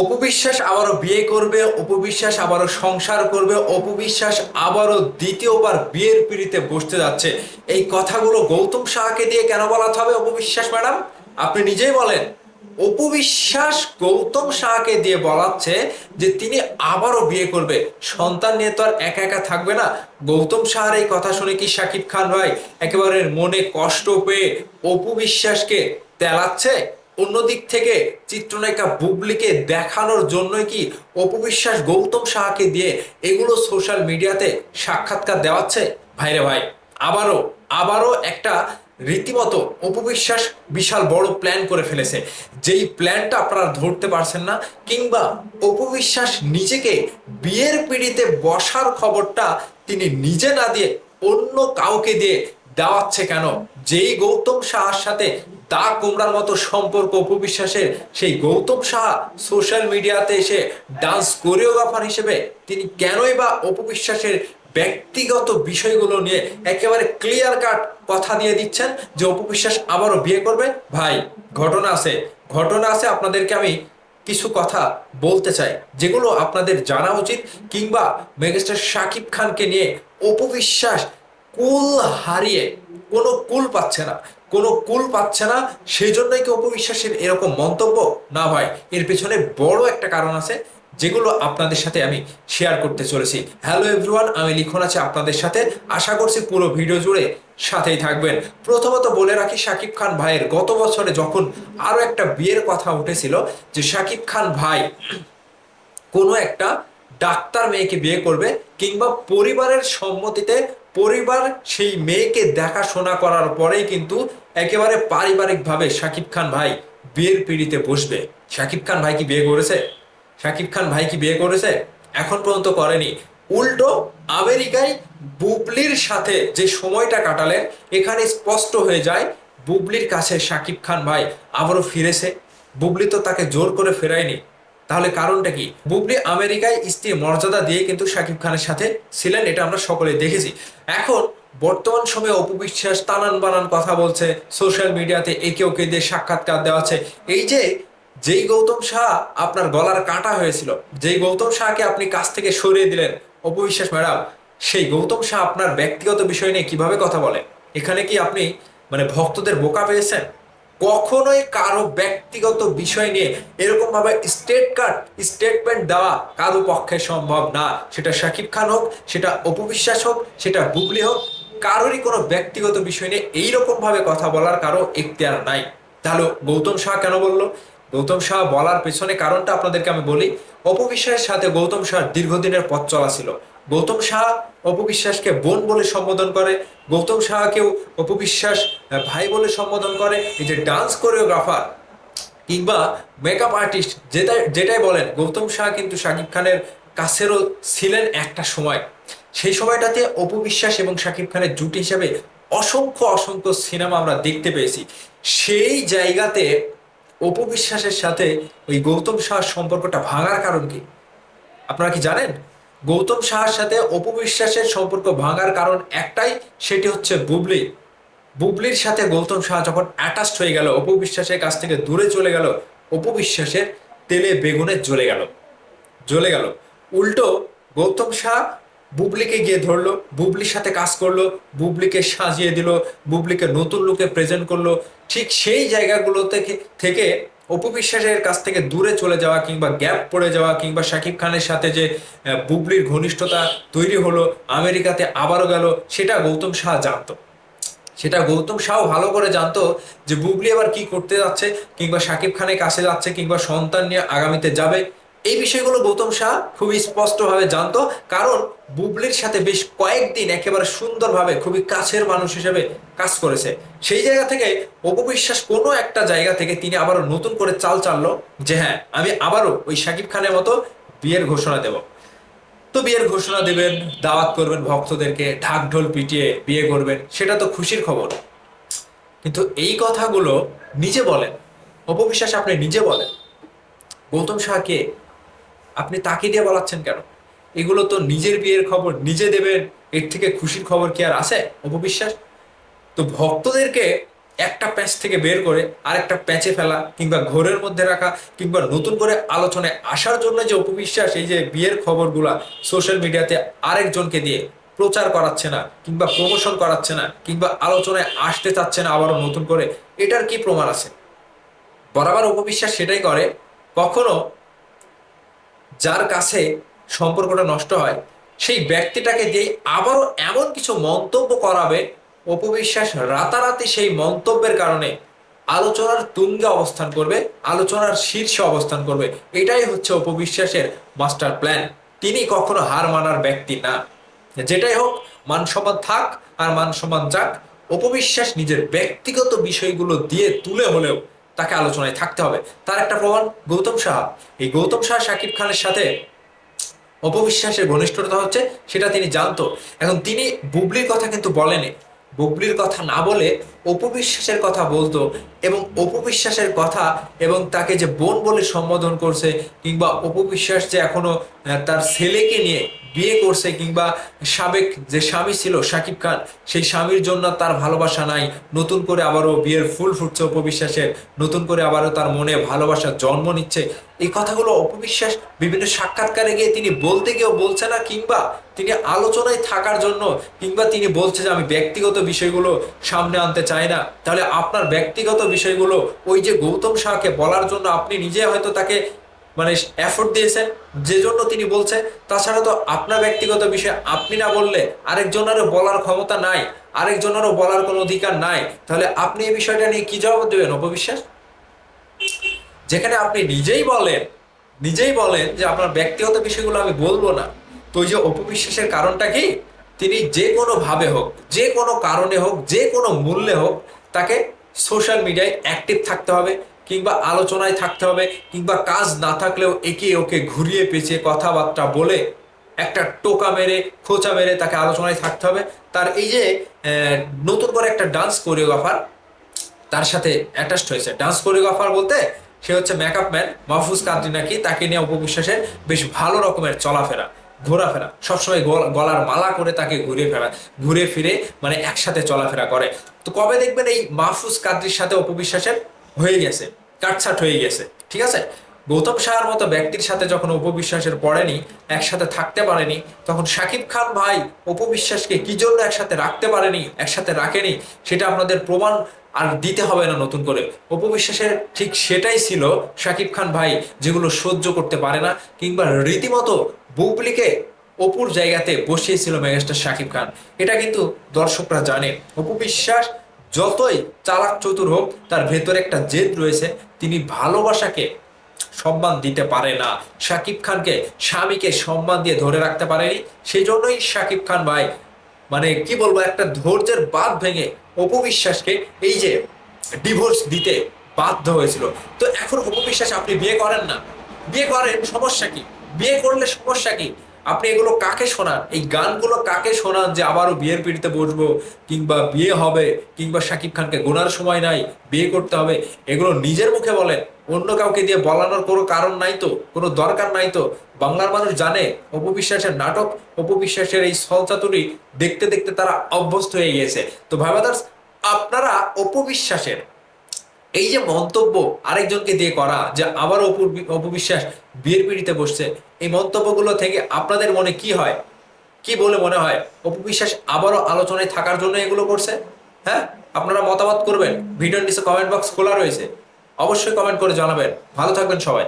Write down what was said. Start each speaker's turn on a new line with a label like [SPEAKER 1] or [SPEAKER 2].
[SPEAKER 1] অপবিশ্বাস আবারও বিয়ে করবে, অপবিশ্বাস আবারও সংসার করবে, অপবিশ্বাস আবারও দ্বিতীয়বার বিয়ের পিড়িতে বসতে যাচ্ছে। এই কথাগুলো গৌতম সাহাকে দিয়ে কেন বলাতে হবে অপবিশ্বাস ম্যাডাম? আপনি নিজেই বলেন। অপবিশ্বাস গৌতম শাহকে দিয়ে বলাচ্ছে যে তিনি আবারও বিয়ে করবে। সন্তান নিয়ে তো আর একা একা থাকবে না। গৌতম সাহার এই কথা শুনে কি শাকিব খান ভাই একেবারে মনে কষ্ট পেয়ে অপু বিশ্বাসকে তেলাচ্ছে? অন্যদিক থেকে চিত্রনায়িকা বুবলিকে দেখানোর জন্যই কি অপবিশ্বাস গৌতম সাহাকে দিয়ে এগুলো সোশ্যাল মিডিয়াতে সাক্ষাৎকার দেওয়াচ্ছে? ভাইরে ভাই, আবারও আবারও একটা রীতিমতো অপবিশ্বাস বিশাল বড় প্ল্যান করে ফেলেছে। যেই প্ল্যানটা আপনারা ধরতে পারছেন না, কিংবা অপবিশ্বাস নিজেকে বিয়ের পিড়িতে বসার খবরটা তিনি নিজে না দিয়ে অন্য কাউকে দিয়ে দেওয়াচ্ছে কেন? যেই গৌতম সাহার সাথে দা কুমড়ার মতো সম্পর্ক অপবিশ্বাসের সেই গৌতম সাহা সোশ্যাল মিডিয়াতে এসে ডান্স কোরিওগ্রাফার হিসেবে তিনি কেনই বা অপবিশ্বাসের ব্যক্তিগত বিষয়গুলো নিয়ে একেবারে ক্লিয়ার কাট কথা দিয়ে দিচ্ছেন যে অপবিশ্বাস আবারও বিয়ে করবে? ভাই, ঘটনা আছে। ঘটনা আছে আপনাদেরকে আমি কিছু কথা বলতে চাই, যেগুলো আপনাদের জানা উচিত কিংবা মেগাস্টার শাকিব খানকে নিয়ে অপবিশ্বাস কুল হারিয়ে কোনো কুল পাচ্ছে না। কোনো কুল পাচ্ছে না সেই জন্যই কি অপবিশ্বাসের এরকম মন্তব্য? না ভাই, এর পেছনে বড় একটা কারণ আছে, যেগুলো আপনাদের সাথে আমি শেয়ার করতে চলেছি। হ্যালো এভরিওয়ান আমি লিখন আছে আপনাদের সাথে। আশা করছি পুরো ভিডিও জুড়ে সাথেই থাকবেন। প্রথমত বলে রাখি শাকিব খান ভাইয়ের গত বছরে যখন আরও একটা বিয়ের কথা উঠেছিল, যে শাকিব খান ভাই কোনো একটা ডাক্তার মেয়েকে বিয়ে করবে কিংবা পরিবারের সম্মতিতে পরিবার সেই মেয়েকে দেখাশোনা করার পরেই কিন্তু একেবারে পারিবারিকভাবে শাকিব খান ভাই বিয়ের পিড়িতে বসবে। শাকিব খান ভাই কি বিয়ে করেছে? শাকিব খান ভাই কি বিয়ে করেছে? এখন পর্যন্ত করেনি। উল্টো আমেরিকায় বুবলির সাথে যে সময়টা কাটালেন, এখানে স্পষ্ট হয়ে যায়, বুবলির কাছে শাকিব খান ভাই আবারও ফিরেছে। বুবলি তো তাকে জোর করে ফেরায়নি। তাহলে কারণটা কি? বুবলি আমেরিকায় স্ত্রীর মর্যাদা দিয়ে কিন্তু শাকিব খানের সাথে ছিলেন, এটা আমরা সকলে দেখেছি। এখন বর্তমান সময়ে অপবিশ্বাস তানান বানান কথা বলছে, সোশ্যাল মিডিয়াতে একে ওকে দিয়ে সাক্ষাৎকার দেওয়া আছে। এই যে, যেই গৌতম শাহ আপনার গলার কাটা হয়েছিল, যেই গৌতম শাহকে আপনি কাছ থেকে সরিয়ে দিলেন অপবিশ্বাস ম্যাডাম, সেই গৌতম শাহ আপনার ব্যক্তিগত বিষয় নিয়ে কীভাবে কথা বলে? এখানে কি আপনি মানে ভক্তদের বোকা পেয়েছেন? কখনোই কারও ব্যক্তিগত বিষয় নিয়ে এরকম ভাবে স্টেট কার্ড স্টেটমেন্ট দেওয়া কারও পক্ষে সম্ভব না। সেটা শাকিব খান হোক, সেটা অপবিশ্বাস হোক, সেটা বুবলি হোক, কারোরই কোনো ব্যক্তিগত বিষয় নিয়ে এইরকম ভাবে কথা বলার কারও এখতিয়ার নাই। তাহলে গৌতম শাহ কেন বলল? গৌতম শাহ বলার পেছনে কারণটা আপনাদেরকে আমি বলি। অপবিশ্বাসের সাথে গৌতম শাহ দীর্ঘদিনের পথ চলা ছিল। গৌতম শাহ অপবিশ্বাসকে বোন বলে সম্বোধন করে। গৌতম শাহকেও অপবিশ্বাস ভাই বলে সম্বোধন করে। এই যে ডান্স কোরিওগ্রাফার কিংবা মেকআপ আর্টিস্ট যেটা যেটাই বলেন, গৌতম শাহ কিন্তু শাকিব খানের কাছেরও ছিলেন একটা সময়। সেই সময়টাতে অপবিশ্বাস এবং শাকিব খানের জুটি হিসাবে অসংখ্য অসংখ্য সিনেমা আমরা দেখতে পেয়েছি। সেই জায়গাতে অপবিশ্বাসের সাথে ওই গৌতম শাহর সম্পর্কটা ভাঙার কারণ কি? আপনারা কি জানেন? গৌতম শাহর সাথে অপবিশ্বাসের সম্পর্ক ভাঙার কারণ একটাই, সেটি হচ্ছে বুবলি। বুবলির সাথে গৌতম শাহ যখন অ্যাটাচড হয়ে গেল, অপবিশ্বাসের কাছ থেকে দূরে চলে গেল, অপবিশ্বাসের তেলে বেগুনে জ্বলে গেল। জ্বলে গেল। উল্টো গৌতম শাহ বুবলিকে গিয়ে ধরলো, বুবলির সাথে কাজ করল, বুবলিকে সাজিয়ে দিল, বুবলিকে নতুন লুকে প্রেজেন্ট করল। ঠিক সেই জায়গাগুলো থেকে থেকে অপবিশ্বাসের কাছ থেকে দূরে চলে যাওয়া কিংবা গ্যাপ পড়ে যাওয়া কিংবা শাকিব খানের সাথে যে বুবলির ঘনিষ্ঠতা তৈরি হলো, আমেরিকাতে আবারও গেল, সেটা গৌতম শাহ জানতো। সেটা গৌতম শাহ ভালো করে জানতো যে বুবলি আবার কি করতে যাচ্ছে, কিংবা শাকিব খানের কাছে যাচ্ছে, কিংবা সন্তান নিয়ে আগামীতে যাবে। এই বিষয়গুলো গৌতম শাহ খুবই স্পষ্টভাবে জানতো, কারণ বুবলির সাথে বেশ কয়েকদিন একেবারে সুন্দরভাবে খুবই কাছের মানুষ হিসেবে কাজ করেছে। সেই জায়গা থেকে অপবিশ্বাস কোনো একটা জায়গা থেকে তিনি আবারও নতুন করে চাল চাললো যে হ্যাঁ আমি আবারও ওই শাকিব খানের মতো বিয়ের ঘোষণা দেব। তো বিয়ের ঘোষণা দেবেন, দাওয়াত করবেন, ভক্তদেরকে ঢাক ঢোল পিটিয়ে বিয়ে করবেন, সেটা তো খুশির খবর। কিন্তু এই কথাগুলো নিজে বলেন, অপবিশ্বাস আপনি নিজে বলেন, গৌতম শাহকে আপনি তাকে দিয়ে বলাচ্ছেন কেন? এগুলো তো নিজের বিয়ের খবর, নিজে দেবেন, এর থেকে খুশির খবর কি আর আছে? অপবিশ্বাস? তো ভক্তদেরকে একটা প্যাঁচ থেকে বের করে আরেকটা প্যাঁচে ফেলা, কিংবা ঘোরের মধ্যে রাখা, কিংবা নতুন করে আলোচনায় আসার জন্য যে অপবিশ্বাস, এই যে বিয়ের খবরগুলা সোশ্যাল মিডিয়াতে আরেকজনকে দিয়ে প্রচার করাচ্ছে না, কিংবা প্রমোশন করাচ্ছে না, কিংবা আলোচনায় আসতে চাচ্ছে না আবারও নতুন করে, এটার কি প্রমাণ আছে? বরাবর অপবিশ্বাস সেটাই করে, কখনো যার কাছে সম্পর্কটা নষ্ট হয়, সেই ব্যক্তিটাকে দিয়ে আবারও এমন কিছু মন্তব্য করাবে অপবিশ্বাস রাতারাতি সেই মন্তব্যের কারণে আলোচনার তুঙ্গে অবস্থান করবে, আলোচনার শীর্ষে অবস্থান করবে। এটাই হচ্ছে অপবিশ্বাসের মাস্টার প্ল্যান তিনি কখনো হার মানার ব্যক্তি না। যেটাই হোক, মান সম্মান থাক আর মান সম্মান যাক অপবিশ্বাস নিজের ব্যক্তিগত বিষয়গুলো দিয়ে তুলে হলেও তাকে আলোচনায় থাকতে হবে। তার একটা প্রমাণ গৌতম সাহা। এই গৌতম সাহা সাকিব খানের সাথে অপবিশ্বাসের ঘনিষ্ঠতা হচ্ছে, সেটা তিনি জানতো। এখন তিনি বুবলির কথা কিন্তু বলেনি বুবলির কথা না বলে অপবিশ্বাসের কথা বলতো এবং অপবিশ্বাসের কথা এবং তাকে যে বোন বলে সম্বোধন করছে কিংবা অপবিশ্বাস যে এখনও তার ছেলেকে নিয়ে বিয়ে করছে কিংবা সাবেক যে স্বামী ছিল সাকিব খান, সেই স্বামীর জন্য তার ভালোবাসা নাই। নতুন করে আবারও বিয়ের ফুল ফুটছে অপবিশ্বাসের। নতুন করে আবারও তার মনে ভালোবাসার জন্ম নিচ্ছে। এই কথাগুলো অপবিশ্বাস বিভিন্ন সাক্ষাৎকারে গিয়ে তিনি বলতে গিয়েও বলছে না কিংবা তিনি আলোচনায় থাকার জন্য কিংবা তিনি বলছে যে আমি ব্যক্তিগত বিষয়গুলো সামনে আনতে চাই না। তাহলে আপনার ব্যক্তিগত বিষয়গুলো, ওই যে গৌতম শাহকে বলার জন্য আপনি নিজে হয়তো তাকে মানে এফোর্ট দিয়েছেন, যে জন্য তিনি বলছে। তাছাড়া তো আপনার ব্যক্তিগত বিষয়, আপনি না বললে আরেকজনেরও বলার ক্ষমতা নাই, আরেকজনেরও বলার কোনো অধিকার নাই। তাহলে আপনি এই বিষয়টা নিয়ে কি জবাব দেবেন, অপবিশ্বাস? যেখানে আপনি নিজেই বলেন নিজেই বলেন যে আপনার ব্যক্তিগত বিষয়গুলো আমি বলব না। তো ওই যে অপবিশ্বাসের কারণটা কি? তিনি যে কোনো ভাবে হোক, যে কোনো কারণে হোক, যে কোনো মূল্যে হোক, তাকে সোশ্যাল মিডিয়ায় অ্যাক্টিভ থাকতে হবে, কিংবা আলোচনায় থাকতে হবে, কিংবা কাজ না থাকলেও একে ওকে ঘুরিয়ে পেঁচিয়ে কথাবার্তা বলে একটা টোকা মেরে, খোঁচা মেরে তাকে আলোচনায় থাকতে হবে। তার এই যে নতুন করে একটা ডান্স কোরিওগ্রাফার তার সাথে অ্যাটাচড হয়েছে। ডান্স কোরিওগ্রাফার বলতে সে হচ্ছে মেকআপ ম্যান মাহফুজ কাদ্রি নাকি, তাকে নিয়ে উপবিশ্বাসের বেশ ভালো রকমের চলাফেরা। ঘোরাফেরা। সবসময় গল- গলার মালা করে তাকে ঘুরে ফেরা ঘুরে ফিরে মানে একসাথে চলাফেরা করে। তো কবে দেখবেন এই মাহফুজ কাদ্রির সাথে উপবিশ্বাসের হয়ে গেছে? কাটছাট হয়ে গেছে। ঠিক আছে? গৌতম শাহর মতো ব্যক্তির সাথে যখন উপবিশ্বাসের পড়েনি, একসাথে থাকতে পারেনি, তখন শাকিব খান ভাই উপবিশ্বাসকে কি জন্য একসাথে রাখতে পারেনি, একসাথে রাখেনি, সেটা আপনাদের প্রমাণ আর দিতে হবে না নতুন করে। উপবিশ্বাসের ঠিক সেটাই ছিল শাকিব খান ভাই যেগুলো সহ্য করতে পারে না, কিংবা রীতিমতো বুবলিকে অপুর জায়গাতে বসিয়েছিল মেগাস্টার শাকিব খান। এটা কিন্তু দর্শকরা জানে। উপবিশ্বাস যতই চালাক চতুর হোক, তার ভেতরে একটা জেদ রয়েছে, তিনি ভালোবাসাকে সম্মান দিতে পারে না। শাকিব খানকে স্বামীকে সম্মান দিয়ে ধরে রাখতে পারেনি। সেই জন্যই শাকিব খান ভাই মানে কি বলব, একটা ধৈর্যের বাঁধ ভেঙে অপবিশ্বাসকে এই যে ডিভোর্স দিতে বাধ্য হয়েছিল। তো এখন অপবিশ্বাস আপনি বিয়ে করেন না? বিয়ে করেন, সমস্যা কি? বিয়ে করলে সমস্যা কি? আপনি এগুলো কাকে শোনান? এই গানগুলো কাকে শোনান যে আবারও বিয়ের পিড়িতে বসবো? কিংবা বিয়ে হবে, কিংবা শাকিব খানকে গোনার সময় নাই, বিয়ে করতে হবে, এগুলো নিজের মুখে বলেন। অন্য কাউকে দিয়ে বলানোর কোনো কারণ নাই তো? কোনো দরকার নাই তো? বাংলার মানুষ জানে অপবিশ্বাসের নাটক অপবিশ্বাসের এই ছলচাতুরি দেখতে দেখতে তারা অভ্যস্ত হয়ে গিয়েছে। তো ভাইবাদার্স আপনারা অপবিশ্বাসের এই যে মন্তব্য আরেকজনকে দিয়ে করা, যে আবার অপবিশ্বাস বিয়ের পিড়িতে বসছে, এই মন্তব্যগুলো থেকে আপনাদের মনে কি হয়? কি বলে মনে হয়? অপবিশ্বাস আবারও আলোচনায় থাকার জন্য এগুলো করছে? হ্যাঁ? আপনারা মতামত করবেন। ভিডিওর নিচে কমেন্ট বক্স খোলা রয়েছে। অবশ্যই কমেন্ট করে জানাবেন। ভালো থাকবেন সবাই।